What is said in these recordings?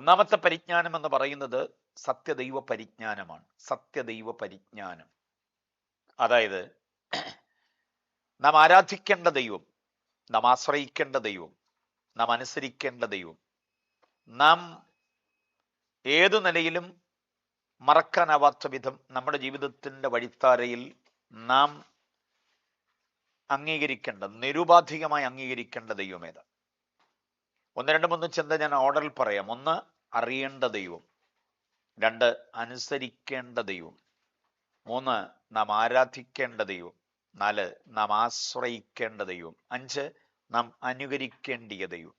ഒന്നാമത്തെ പരിജ്ഞാനം എന്ന് പറയുന്നത് സത്യദൈവ പരിജ്ഞാനമാണ്. സത്യദൈവ പരിജ്ഞാനം. അതായത് നാം ആരാധിക്കേണ്ട ദൈവം നാം ആശ്രയിക്കേണ്ട ദൈവം നാം അനുസരിക്കേണ്ട ദൈവം നാം ഏതു നിലയിലും മറക്കാനാവാത്ത വിധം നമ്മുടെ ജീവിതത്തിന്റെ വഴിത്താരയിൽ നാം അംഗീകരിക്കേണ്ട നിരുപാധികമായി അംഗീകരിക്കേണ്ട ദൈവം ഏതാ ഒന്ന് രണ്ട് മൂന്ന് ചിന്ത ഞാൻ ഓർഡറിൽ പറയാം. ഒന്ന് അറിയേണ്ട ദൈവം. രണ്ട് അനുസരിക്കേണ്ട ദൈവം. മൂന്ന് നാം ആരാധിക്കേണ്ട ദൈവം. നാല് നാം ആശ്രയിക്കേണ്ട ദൈവം. അഞ്ച് നാം അനുകരിക്കേണ്ടിയ ദൈവം.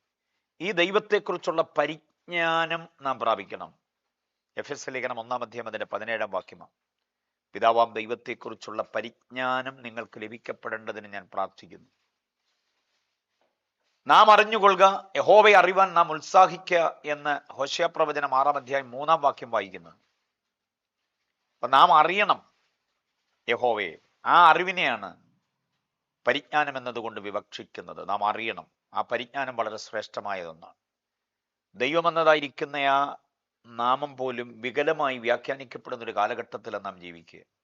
ഈ ദൈവത്തെക്കുറിച്ചുള്ള പരിജ്ഞാനം നാം പ്രാപിക്കണം. എഫ് എസ് ലേഖനം ഒന്നാം അധ്യായം അതിന്റെ പതിനേഴാം വാക്യമാണ്. പിതാവാം ദൈവത്തെക്കുറിച്ചുള്ള പരിജ്ഞാനം നിങ്ങൾക്ക് ലഭിക്കപ്പെടേണ്ടതിന് ഞാൻ പ്രാർത്ഥിക്കുന്നു. നാം അറിഞ്ഞുകൊള്ളുക യഹോവയെ അറിവാൻ നാം ഉത്സാഹിക്കുക എന്ന് ഹോഷ്യ പ്രവചനം ആറാം അധ്യായം മൂന്നാം വാക്യം വായിക്കുന്നു. അപ്പൊ നാം അറിയണം യഹോവയെ. ആ അറിവിനെയാണ് പരിജ്ഞാനം എന്നതുകൊണ്ട് വിവക്ഷിക്കുന്നത്. നാം അറിയണം. ആ പരിജ്ഞാനം വളരെ ശ്രേഷ്ഠമായതൊന്നാണ്. ദൈവമെന്നതായിരിക്കുന്ന ആ നാമം പോലും വികലമായി വ്യാഖ്യാനിക്കപ്പെടുന്ന ഒരു കാലഘട്ടത്തിലാണ് നാം ജീവിക്കുക.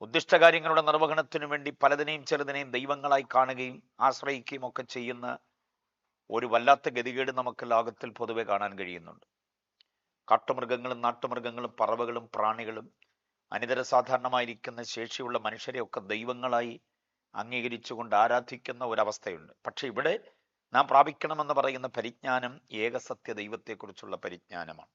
ഉദ്ദിഷ്ടകാര്യങ്ങളുടെ നിർവഹണത്തിനു വേണ്ടി പലതിനെയും ചെറുതിനെയും ദൈവങ്ങളായി കാണുകയും ആശ്രയിക്കുകയും ഒക്കെ ചെയ്യുന്ന ഒരു വല്ലാത്ത ഗതികേട് നമുക്ക് ലോകത്തിൽ പൊതുവെ കാണാൻ കഴിയുന്നുണ്ട്. കാട്ടുമൃഗങ്ങളും നാട്ടുമൃഗങ്ങളും പറവകളും പ്രാണികളും അനിതര സാധാരണമായിരിക്കുന്ന ശേഷിയുള്ള മനുഷ്യരെ ഒക്കെ ദൈവങ്ങളായി അംഗീകരിച്ചുകൊണ്ട് ആരാധിക്കുന്ന ഒരവസ്ഥയുണ്ട്. പക്ഷെ ഇവിടെ നാം പ്രാപിക്കണമെന്ന് പറയുന്ന പരിജ്ഞാനം ഏകസത്യ ദൈവത്തെക്കുറിച്ചുള്ള പരിജ്ഞാനമാണ്.